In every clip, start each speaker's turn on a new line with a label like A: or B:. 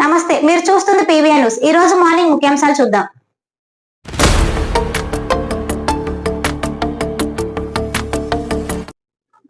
A: నమస్తే మీరు చూస్తుంది పీవీఎన్ న్యూస్. ఈ రోజు మార్నింగ్ ముఖ్యాంశాలు చూద్దాం.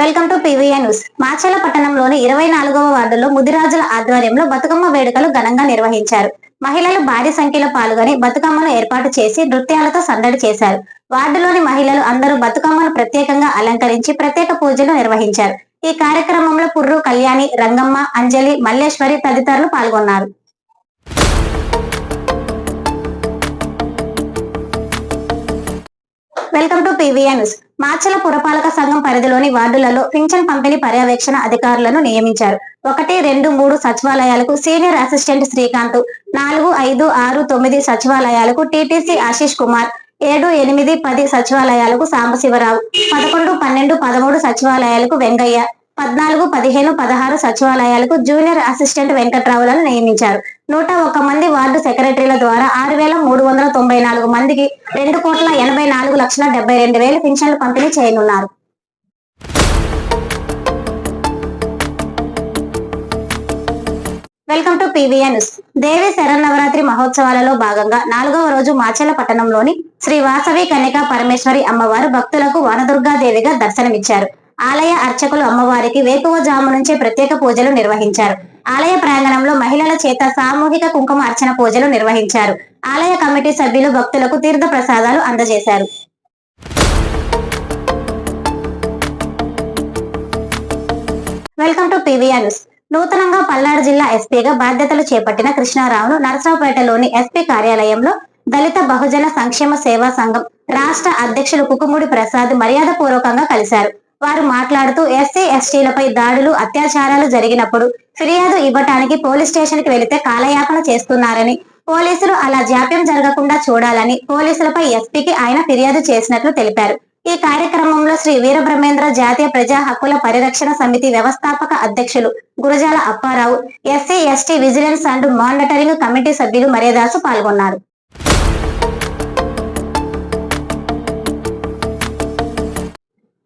A: Welcome to PVN news. Macherla పట్టణంలోని ఇరవై నాలుగవ వార్డులో ముదిరాజుల ఆధ్వర్యంలో బతుకమ్మ వేడుకలు ఘనంగా నిర్వహించారు. మహిళలు భారీ సంఖ్యలో పాల్గొని బతుకమ్మను ఏర్పాటు చేసి నృత్యాలతో సందడి చేశారు. వార్డులోని మహిళలు అందరూ బతుకమ్మను ప్రత్యేకంగా అలంకరించి ప్రత్యేక పూజలు నిర్వహించారు. ఈ కార్యక్రమంలో పుర్రు కళ్యాణి రంగమ్మ అంజలి మల్లేశ్వరి తదితరులు పాల్గొన్నారు. Welcome to PVN news. Macherla పురపాలక సంఘం పరిధిలోని వార్డులలో పింఛన్ పంపిణీ పర్యవేక్షణ అధికారులను నియమించారు. ఒకటి రెండు మూడు సచివాలయాలకు సీనియర్ అసిస్టెంట్ శ్రీకాంత్ నాలుగు ఐదు ఆరు తొమ్మిది సచివాలయాలకు టీటీసీ ఆశీష్ కుమార్ ఏడు ఎనిమిది పది సచివాలయాలకు సాంబశివరావు పదకొండు పన్నెండు పదమూడు సచివాలయాలకు వెంగయ్య పద్నాలుగు పదిహేను పదహారు సచివాలయాలకు జూనియర్ అసిస్టెంట్ వెంకట్రావులను నియమించారు. నూట ఒక్క మంది వార్డు సెక్రటరీల ద్వారా ఆరు వేల మూడు వందల తొంభై నాలుగు మందికి రెండు కోట్ల ఎనభై నాలుగు లక్షల డెబ్బై రెండు వేలు పింఛన్లు పంపిణీ చేయనున్నారు. Welcome to PVN news. Devi Sharannavaratri మహోత్సవాలలో భాగంగా నాలుగవ రోజు మాచెల పట్టణంలోని శ్రీ వాసవి కన్యకా పరమేశ్వరి అమ్మవారు భక్తులకు వనదుర్గాదేవిగా దర్శనమిచ్చారు. ఆలయ అర్చకులు అమ్మవారికి వేకువజాము నుంచే ప్రత్యేక పూజలు నిర్వహించారు. ఆలయ ప్రాంగణంలో మహిళల చేత సామూహిక కుంకుమ అర్చన పూజలు నిర్వహించారు. ఆలయ కమిటీ సభ్యులు భక్తులకు తీర్థ ప్రసాదాలు అందజేశారు. Welcome to PVR news. నూతనంగా పల్నాడు జిల్లా ఎస్పీగా బాధ్యతలు చేపట్టిన కృష్ణారావును నరసరావుపేటలోని ఎస్పీ కార్యాలయంలో దళిత బహుజన సంక్షేమ సేవా సంఘం రాష్ట్ర అధ్యక్షులు కుకుముడి ప్రసాద్ మర్యాద పూర్వకంగా కలిశారు. వారు మాట్లాడుతూ ఎస్సీ ఎస్టీలపై దాడులు అత్యాచారాలు జరిగినప్పుడు ఫిర్యాదు ఇవ్వటానికి పోలీస్ స్టేషన్కి వెళితే కాలయాపన చేస్తున్నారని పోలీసులు అలా జాప్యం జరగకుండా చూడాలని పోలీసులపై ఎస్పీకి ఆయన ఫిర్యాదు చేసినట్లు తెలిపారు. ఈ కార్యక్రమంలో శ్రీ వీరబ్రహ్మేంద్ర జాతీయ ప్రజా హక్కుల పరిరక్షణ సమితి వ్యవస్థాపక అధ్యక్షులు Gurajala Apparao SC ST vigilance and monitoring committee సభ్యులు మర్యాదాసు పాల్గొన్నారు.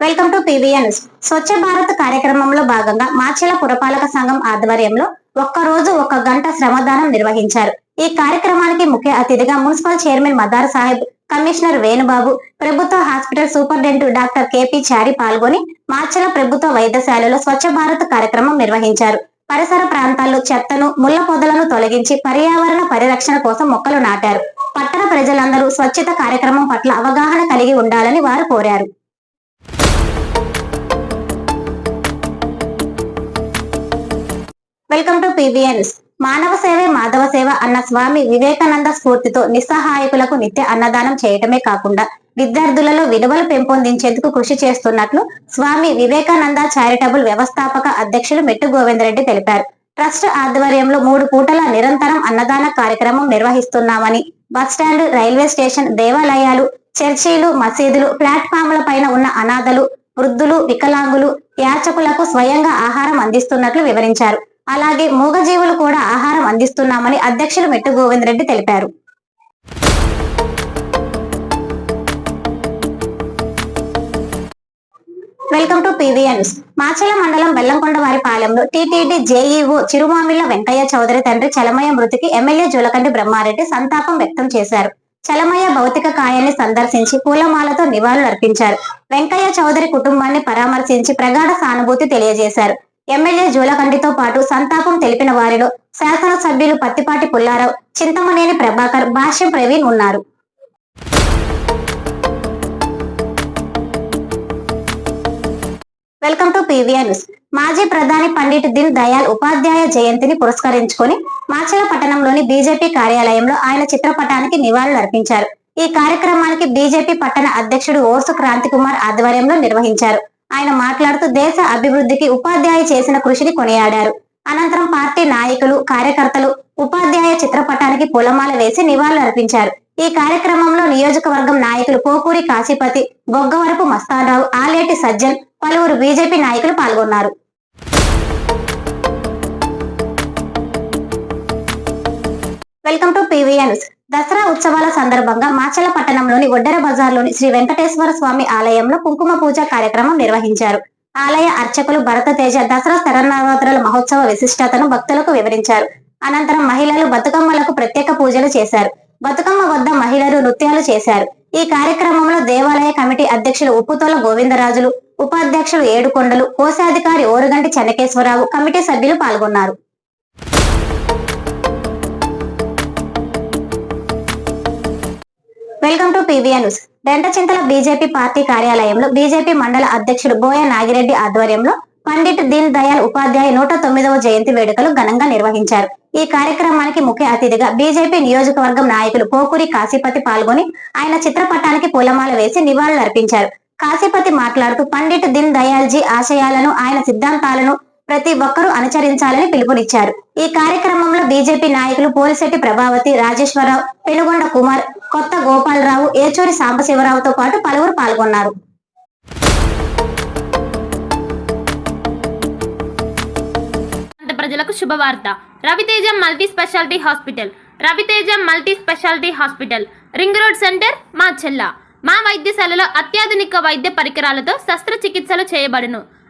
A: Welcome to PVN Swachh Bharat కార్యక్రమంలో భాగంగా మాచెల పురపాలక సంఘం ఆధ్వర్యంలో ఒక్క రోజు ఒక గంట శ్రమదానం నిర్వహించారు. ఈ కార్యక్రమానికి ముఖ్య అతిథిగా municipal chairman Madar Saheb commissioner Venubabu ప్రభుత్వ hospital superintendent doctor K P Chari పాల్గొని మార్చల ప్రభుత్వ వైద్యశాలలో స్వచ్ఛ భారత్ కార్యక్రమం నిర్వహించారు. పరిసర ప్రాంతాల్లో చెత్తను ముళ్ళ పొదలను తొలగించి పర్యావరణ పరిరక్షణ కోసం మొక్కలు నాటారు. పట్టణ ప్రజలందరూ స్వచ్ఛత కార్యక్రమం పట్ల అవగాహన కలిగి ఉండాలని వారు కోరారు. వెల్కమ్ టు పీవీఎన్స్ మానవ సేవే మాధవ సేవ అన్న స్వామి వివేకానంద స్ఫూర్తితో నిస్సహాయకులకు నిత్య అన్నదానం చేయటమే కాకుండా విద్యార్థులలో విలువలు పెంపొందించేందుకు కృషి చేస్తున్నట్లు స్వామి వివేకానంద చారిటబుల్ వ్యవస్థాపక అధ్యక్షులు మెట్టు గోవిందరెడ్డి తెలిపారు. ట్రస్ట్ ఆధ్వర్యంలో మూడు పూటల నిరంతరం అన్నదాన కార్యక్రమం నిర్వహిస్తున్నామని బస్టాండ్ రైల్వే స్టేషన్ దేవాలయాలు చర్చీలు మసీదులు ప్లాట్ఫామ్ల పైన ఉన్న అనాథలు వృద్ధులు వికలాంగులు యాచకులకు స్వయంగా ఆహారం అందిస్తున్నట్లు వివరించారు. అలాగే మూగజీవులు కూడా ఆహారం అందిస్తున్నామని అధ్యక్షులు మెట్టు గోవింద్ రెడ్డి తెలిపారు. వెల్కమ్ టు పీవీఎన్స్ మాచల మండలం బెల్లంకొండ వారిపాలెంలో టీటీడీ జేఈఓ చిరుమామిళ్ళ వెంకయ్య చౌదరి తండ్రి చలమయ్య మృతికి ఎమ్మెల్యే జులకంటి బ్రహ్మారెడ్డి సంతాపం వ్యక్తం చేశారు. చలమయ్య భౌతిక కాయాన్ని సందర్శించి పూలమాలతో నివాళులు అర్పించారు వెంకయ్య చౌదరి కుటుంబాన్ని పరామర్శించి ప్రగాఢ సానుభూతి తెలియజేశారు. ఎమ్మెల్యే జూలకంటితో పాటు సంతాపం తెలిపిన వారిలో శాసనసభ్యులు పత్తిపాటి పుల్లారావు చింతమనేని ప్రభాకర్ భాష్యం ప్రవీణ్ ఉన్నారు. Welcome to PVR news. మాజీ ప్రధాని పండిట్ దీన్ దయాల్ ఉపాధ్యాయ జయంతిని పురస్కరించుకొని మాచల పట్టణంలోని బీజేపీ కార్యాలయంలో ఆయన చిత్రపటానికి నివాళులు అర్పించారు. ఈ కార్యక్రమానికి బీజేపీ పట్టణ అధ్యక్షుడు ఓర్సు క్రాంతి కుమార్ ఆధ్వర్యంలో నిర్వహించారు. ఆయన మాట్లాడుతూ దేశ అభివృద్ధికి ఉపాధ్యాయ చేసిన కృషిని కొనియాడారు. అనంతరం పార్టీ నాయకులు కార్యకర్తలు ఉపాధ్యాయ చిత్రపటానికి పూలమాల వేసి నివాళులు అర్పించారు. ఈ కార్యక్రమంలో నియోజకవర్గం నాయకులు పోకూరి కాశీపతి బొగ్గవరపు మస్తానరావు ఆలేటి సజ్జన్ పలువురు బీజేపీ నాయకులు పాల్గొన్నారు. వెల్కమ్ టు పీవీఎన్స్ దసరా ఉత్సవాల సందర్భంగా మాచల పట్టణంలోని ఒడ్డెర బజార్లోని శ్రీ వెంకటేశ్వర స్వామి ఆలయంలో కుంకుమ పూజ కార్యక్రమం నిర్వహించారు. ఆలయ అర్చకులు భరత తేజ దసరా శరన్నవరాత్రుల మహోత్సవ విశిష్టతను భక్తులకు వివరించారు. అనంతరం మహిళలు బతుకమ్మలకు ప్రత్యేక పూజలు చేశారు. బతుకమ్మ వద్ద మహిళలు నృత్యాలు చేశారు. ఈ కార్యక్రమంలో దేవాలయ కమిటీ అధ్యక్షులు ఉప్పుతోల గోవిందరాజులు ఉపాధ్యక్షులు ఏడుకొండలు కోశాధికారి ఓరుగంటి చెన్నకేశ్వరరావు కమిటీ సభ్యులు పాల్గొన్నారు. Welcome to PVN news. Rentachintala BJP party కార్యాలయంలో బీజేపీ మండల అధ్యక్షుడు బోయ నాగిరెడ్డి ఆధ్వర్యంలో పండిట్ దీన్ దయాల్ ఉపాధ్యాయ నూట తొమ్మిదవ జయంతి వేడుకలు ఘనంగా నిర్వహించారు. ఈ కార్యక్రమానికి ముఖ్య అతిథిగా బీజేపీ నియోజకవర్గం నాయకులు పోకూరి కాశీపతి పాల్గొని ఆయన చిత్రపటానికి పూలమాల వేసి నివాళులర్పించారు. కాశీపతి మాట్లాడుతూ పండిట్ దీన్ దయాల్జీ ఆశయాలను ఆయన సిద్ధాంతాలను ప్రతి ఒక్కరూ అనుసరించాలని పిలుపునిచ్చారు. ఈ కార్యక్రమంలో బీజేపీ నాయకులు పోలిశెట్టి ప్రభావతి రాజేశ్వరరావు పెనుగొండ కుమార్ కొత్త గోపాలరావు ఏచూరి సాంబశివరావుతో పాటు పలువురు పాల్గొన్నారు.
B: ప్రజలకు శుభవార్త. Raviteja multi speciality hospital. Raviteja multi speciality hospital. Ring road centre Macherla. మా వైద్యశాలలో అత్యాధునిక వైద్య పరికరాలతో శస్త్రచికిత్సలు చేయబడును.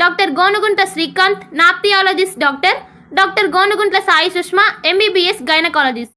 B: doctor Gonugunta Srikanth nephrologist doctor doctor Gonuguntla Sai Sushma MBBS gynaecologist.